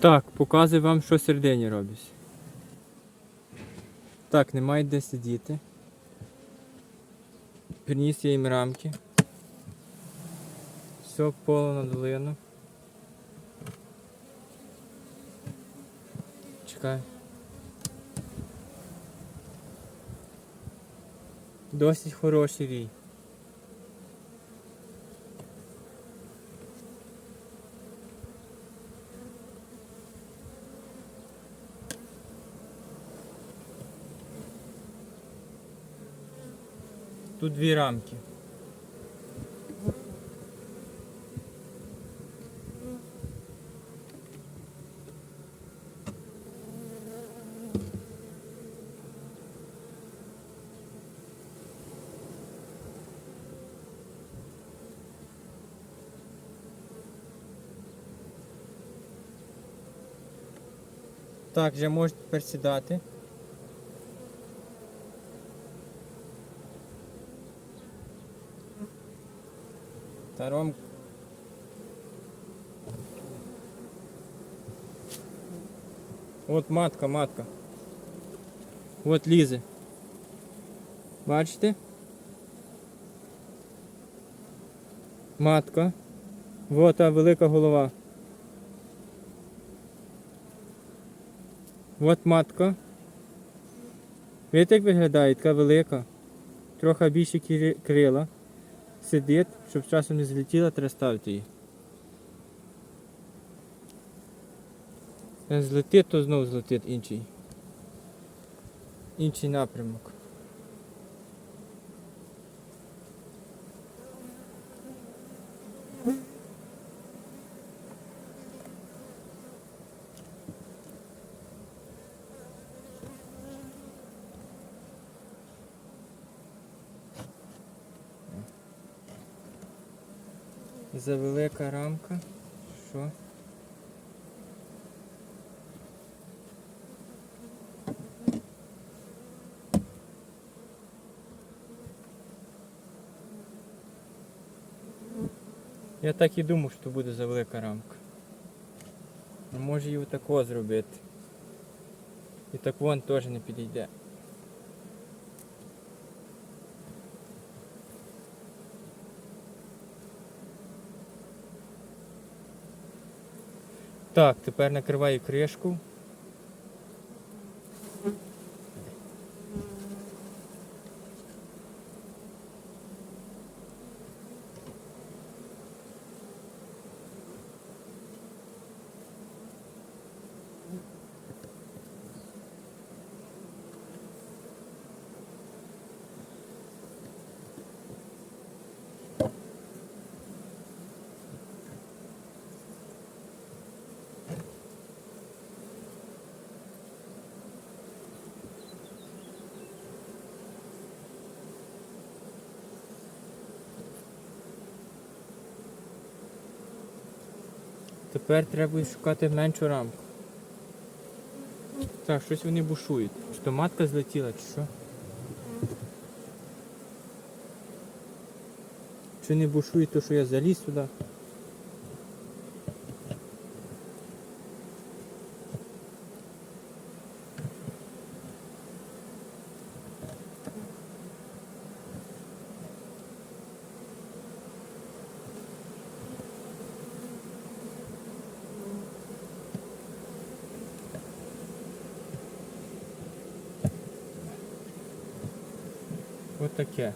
Так, показую вам, що середині робить. Так, немає де сидіти. Приніс я їм рамки. Все поле на долину. Чекай. Досить хороший рій. Тут дві рамки. Так, вже можете тепер Та От матка, матка. От лізе. Бачите? Матка. Вот та велика голова. От матка. Видите, як виглядає, така велика. Трохи більше крила. Сидить, щоб часом не злетіла, треба ставити її. Злетить, то знову злетить інший. Інший напрямок. Завелика рамка. Що? Я так і думав, що буде завелика рамка. Може її отако зробити. І так вон теж не підійде. Так, тепер накриваю кришку. Тепер треба шукати меншу рамку. Так, щось вони бушують. Чи то матка злетіла, чи що? Чи не бушують, то що я заліз сюди? От таке.